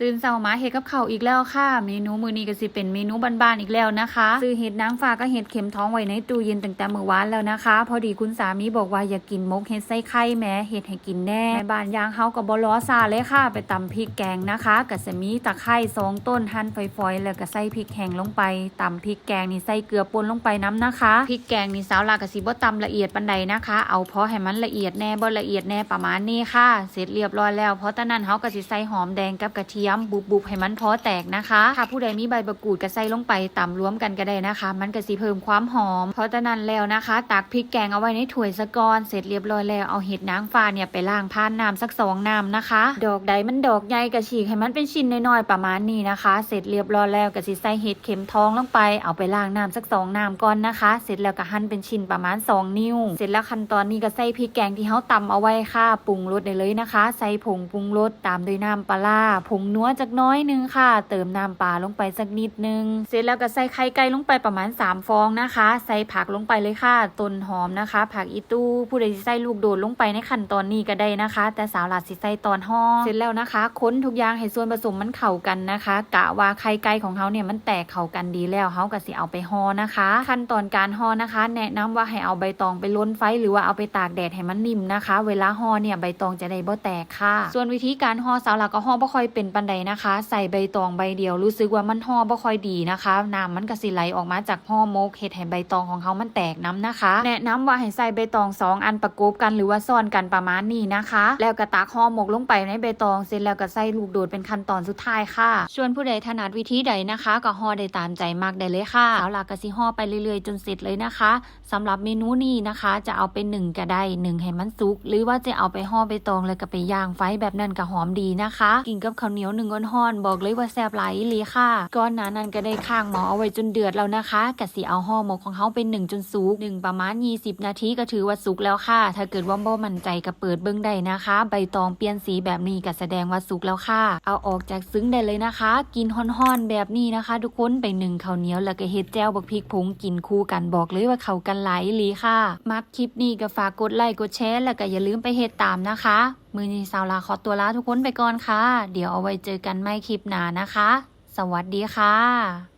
ตื่นเช้ามาเฮ็ดกับข้าวอีกแล้วค่ะ เมนูมื้อนี้ก็สิเป็นเมนูบ้านๆอีกแล้วนะคะ ซื้อเห็ดนางฟ้าก็เห็ดเข็มท้องไว้ในตู้เย็นตั้งแต่เมื้อวานแล้วนะคะ พอดีคุณสามีบอกว่าอยากกินมกเห็ดไส้ไข่แม้เห็ดให้กินแน่แม่บ้านย่างเฮาก็บ่ล้อซาเลยค่ะ ไปตำพริกแกงนะคะก็จะมีตะไคร้สองต้นหั่นฝอยๆแล้วก็ใส่พริกแห้งลงไปตำพริกแกงนี่ใส่เกลือป่นลงไปน้ำนะคะพริกแกงนี่สาวลาก็สิบ่ตำละเอียดปานใดนะคะ เอาพอให้มันละเอียดแน่บ่ละเอียดแน่ประมาณนี้ค่ะ เสร็จเรียบร้อยแล้วเพราะตอนนั้นเฮาก็สิใส่หอมแดงกับกระเทียมบุบๆให้มันพอแตกนะคะถ้าผู้ใดมีใบมะกูดก็ใส่ลงไปตำรวมกันก็ได้นะคะ มันก็สิเพิ่มความหอม เพราะตอนนั้นแล้วนะคะตักพริกแกงเอาไว้ในถ้วยสะกอนเสร็จเรียบร้อยแล้วเอาเห็ดนางฟ้าเนี่ยไปล้างผ่านน้ำสักสองน้ำนะคะ ดอกใดมันดอกใหญ่ก็ฉีกให้มันเป็นชิ้นน้อยๆประมาณนี้นะคะ เสร็จเรียบร้อยแล้วก็สิใส่เห็ดเข็มทองลงไปเอาไปล้างน้ำสักสองน้ำก่อนนะคะ เสร็จแล้วก็หั่นเป็นชิ้นประมาณ 2 นิ้ว เสร็จแล้วขั้นตอนนี้ก็ใส่พริกแกงที่เฮาตำเอาไว้ค่ะปรุงรสได้เลยนะคะ ใส่ผงปรุงรสตามด้วยน้ำปลาร้าผงนัวจักน้อยนึงค่ะ เติมน้ำปลาลงไปสักนิดนึง เสร็จแล้วก็ใส่ไข่ไก่ลงไปประมาณ 3 ฟองนะคะ ใส่ผักลงไปเลยค่ะ ต้นหอมนะคะ ผักอีตู้ผู้ใดสิใส่ลูกโดดลงไปในขั้นตอนนี้ก็ได้นะคะ แต่สาวหลาดสิใส่ตอนห่อเสร็จแล้วนะคะ ค้นทุกอย่างให้ส่วนผสมมันเข้ากันนะคะ กะว่าไข่ไก่ของเขาเนี่ยมันแตกเข้ากันดีแล้วเขาก็สิเอาไปห่อนะคะ ขั้นตอนการห่อนะคะ แนะนำว่าให้เอาใบตองไปล้นไฟหรือว่าเอาไปตากแดดให้มันนิ่มนะคะ เวลาห่อเนี่ยใบตองจะได้บ่แตกค่ะ ส่วนวิธีการห่อสาวหลักก็ห่อบ่ค่อยเป็นปันใดนะคะ ใส่ใบตองใบเดียวรู้สึกว่ามันห่อบ่ค่อยดีนะคะน้ำมันก็สิไหลออกมาจากห่อมกเฮ็ดให้ใบตองของเขามันแตกน้ำนะคะ แนะนำว่าให้ใส่ใบตองสองอันประกบกันหรือว่าซ้อนกันประมาณนี้นะคะ แล้วก็ตักห่อหมกลงไปในใบตองเสร็จแล้วก็ใส่ลูกโดดเป็นขั้นตอนสุดท้ายค่ะส่วนผู้ใดถนัดวิธีใดนะคะ ก็ห่อได้ตามใจมากได้เลยค่ะสาวหลักก็สิห่อไปเรื่อยๆ จนเสร็จเลยนะคะสำหรับเมนูนี้นะคะ จะเอาไปหนึ่งก็ได้หนึ่งให้มันสุกหรือว่าจะเอาไปห่อใบตองแล้วก็ไปย่างไฟแบบนั้นก็หอมดีนะคะ กินกับข้าวเหนียวหนึ่งก้อนๆบอกเลยว่าแซ่บหลายลีค่ะก่อนหน้านั้นก็ได้ข้างหมอเอาไว้จนเดือดแล้วนะคะกะสิเอาห่อหมกของเขาเป็นหนึ่งจนสุกหนึ่งประมาณ 20 นาทีก็ถือว่าสุกแล้วค่ะ ถ้าเกิดว่าบ่มั่นใจก็เปิดเบิ้งได้นะคะ ใบตองเปลี่ยนสีแบบนี้ก็แสดงว่าสุกแล้วค่ะ เอาออกจากซึ้งได้เลยนะคะ กินห่อนๆแบบนี้นะคะ ทุกคนไปหนึ่งข้าวเหนียวแล้วก็เฮ็ดแจ่วบักพริกผงกินคู่กันบอกเลยว่าเข้ากันหลายลีค่ะ มักคลิปนี้ก็ฝากกดไลค์กดแชร์แล้วก็อย่าลืมไปเฮ็ดตามนะคะ มือนี้สาวลาขอตัวลาทุกคนไปก่อนค่ะ เดี๋ยวเอาไว้เจอกันไม่คลิปหน้านะคะ สวัสดีค่ะ